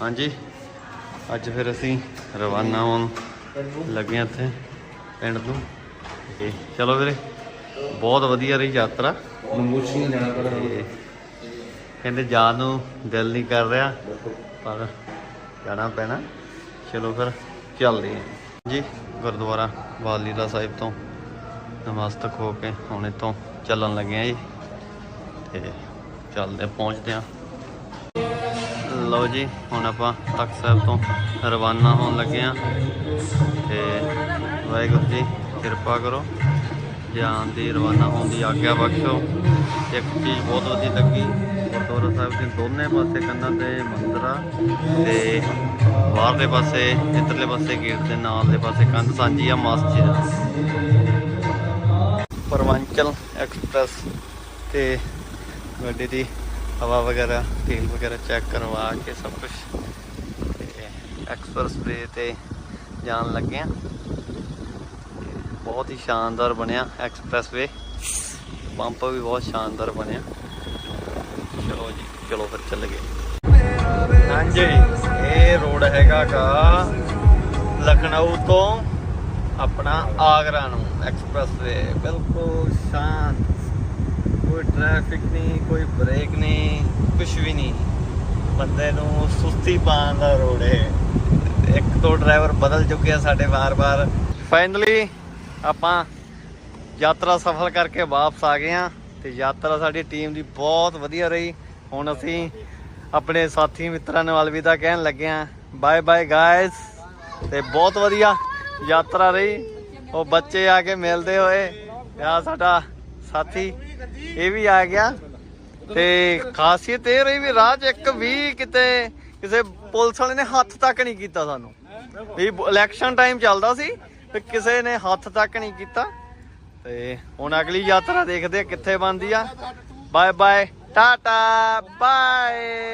ਹਾਂਜੀ। ਅੱਜ ਫਿਰ ਅਸੀਂ ਰਵਾਨਾ ਹੋਣ ਲੱਗੇ ਹਾਂ ਇੱਥੇ, ਪਿੰਡ ਤੋਂ। ਤੇ ਚਲੋ ਵੀਰੇ, ਬਹੁਤ ਵਧੀਆ ਰਹੀ ਯਾਤਰਾ। ਨੰਬੂਚੀ ਜਾਣਾ ਪਰ ਕਹਿੰਦੇ ਜਾਣ ਨੂੰ ਦਿਲ ਨਹੀਂ ਕਰ ਰਿਹਾ, ਪਰ ਜਾਣਾ ਪੈਣਾ। ਚਲੋ ਫਿਰ ਚੱਲਦੇ ਹਾਂ। ਜੀ ਗੁਰਦੁਆਰਾ ਵਾਲੀਲਾ ਸਾਹਿਬ ਤੋਂ ਨਮਸਤਕ ਹੋ ਕੇ ਹੁਣ ਇੱਥੋਂ ਚੱਲਣ ਲੱਗੇ ਆ ਜੀ। ਤੇ ਚੱਲਦੇ, ਪਹੁੰਚਦੇ ਆ ਲਓ ਜੀ, ਹੁਣ ਆਪਾਂ ਤਖਤ ਸਾਹਿਬ ਤੋਂ ਰਵਾਨਾ ਹੋਣ ਲੱਗੇ ਆ ਤੇ ਵਾਹਿਗੁਰੂ ਜੀ, ਕਿਰਪਾ ਕਰੋ। ਜਾਣ ਦੀ ਰਵਾਨਾ ਹੋਣ ਦੀ ਆਗਿਆ ਬਖਸ਼ੋ। ਇੱਕ ਚੀਜ਼ ਬਹੁਤ ਵਧੀਆ ਲੱਗੀ, ਗੁਰਦੁਆਰਾ ਸਾਹਿਬ ਦੇ ਦੋਨੇ ਪਾਸੇ ਕੰਧਾਂ ਤੇ ਮੰਦਿਰ ਆ ਤੇ ਬਾਹਰਲੇ ਪਾਸੇ, ਇੱਧਰਲੇ ਪਾਸੇ ਗੇਟ ਦੇ ਨਾਲ ਦੇ ਪਾਸੇ ਕੰਧ ਸਾਂਝੀ ਆ ਮਸਜਿਦ। ਆ ਪਰਵਾਂਚਲ ਐਕਸਪ੍ਰੈਸ ਤੇ ਗੱਡੀ ਦੀ ਹਵਾ ਵਗੈਰਾ, ਤੇਲ ਵਗੈਰਾ ਚੈੱਕ ਕਰਵਾ ਕੇ ਸਭ ਕੁਝ ਐਕਸਪ੍ਰੈਸ ਵੇ ਤੇ ਜਾਣ ਲੱਗੇ ਆ। ਬਹੁਤ ਹੀ ਸ਼ਾਨਦਾਰ ਬਣਿਆ ਐਕਸਪ੍ਰੈਸ ਵੇ ਪੰਪ ਵੀ ਬਹੁਤ ਸ਼ਾਨਦਾਰ ਬਣਿਆ। ਚਲੋ ਜੀ, ਚਲੋ ਫਿਰ ਚੱਲ ਗਏ ਹਾਂਜੀ, ਇਹ ਰੋਡ ਹੈਗਾ ਹੈਗਾਗਾ ਲਖਨਊ ਤੋਂ ਆਪਣਾ ਆਗਰਾ ਨੂੰ ਐਕਸਪ੍ਰੈਸ ਵੇ ਬਿਲਕੁਲ ਸ਼ਾਂਤ। ਕੋਈ ਟ੍ਰੈਫਿਕ ਨਹੀਂ, ਕੋਈ ਬ੍ਰੇਕ ਨਹੀਂ ਕੁਝ ਵੀ ਨਹੀਂ। ਬੰਦੇ ਨੂੰ ਸੁਸਤੀ ਪਾਉਣ ਦਾ ਰੋਡ ਹੈ। ਇੱਕ ਤੋਂ ਡਰਾਈਵਰ ਬਦਲ ਚੁੱਕੇ ਆ ਸਾਡੇ ਵਾਰ-ਵਾਰ। ਫਾਈਨਲੀ ਆਪਾਂ ਯਾਤਰਾ ਸਫਲ ਕਰਕੇ ਵਾਪਸ ਆ ਗਏ ਆ ਤੇ ਯਾਤਰਾ ਸਾਡੀ ਟੀਮ ਦੀ ਬਹੁਤ ਵਧੀਆ ਰਹੀ। ਹੁਣ ਅਸੀਂ ਆਪਣੇ ਸਾਥੀ ਮਿੱਤਰਾਂ ਨੂੰ ਅਲਵਿਦਾ ਕਹਿਣ ਲੱਗੇ ਆ ਬਾਏ ਬਾਏ ਗਾਇਸ ਤੇ ਬਹੁਤ ਵਧੀਆ ਯਾਤਰਾ ਰਹੀ। ਉਹ ਬੱਚੇ ਆ ਕੇ ਮਿਲਦੇ ਹੋਏ ਆ ਸਾਡਾ ਸਾਥੀ, ਇਹ ਵੀ ਆ ਗਿਆ। ਤੇ ਖਾਸੀਅਤ ਇਹ ਰਹੀ ਵੀ ਰਾਹ 'ਚ ਇੱਕ ਵੀ ਕਿਤੇ ਕਿਸੇ ਪੁਲਿਸ ਵਾਲੇ ਨੇ ਹੱਥ ਤੱਕ ਨਹੀਂ ਕੀਤਾ ਸਾਨੂੰ। ਵੀ ਇਲੈਕਸ਼ਨ ਟਾਈਮ ਚੱਲਦਾ ਸੀ, ਤੇ ਕਿਸੇ ਨੇ ਹੱਥ ਤੱਕ ਨਹੀਂ ਕੀਤਾ। ਤੇ ਹੁਣ ਅਗਲੀ ਯਾਤਰਾ ਦੇਖਦੇ ਆ ਕਿੱਥੇ ਬਣਦੀ ਆ। Bye bye tata bye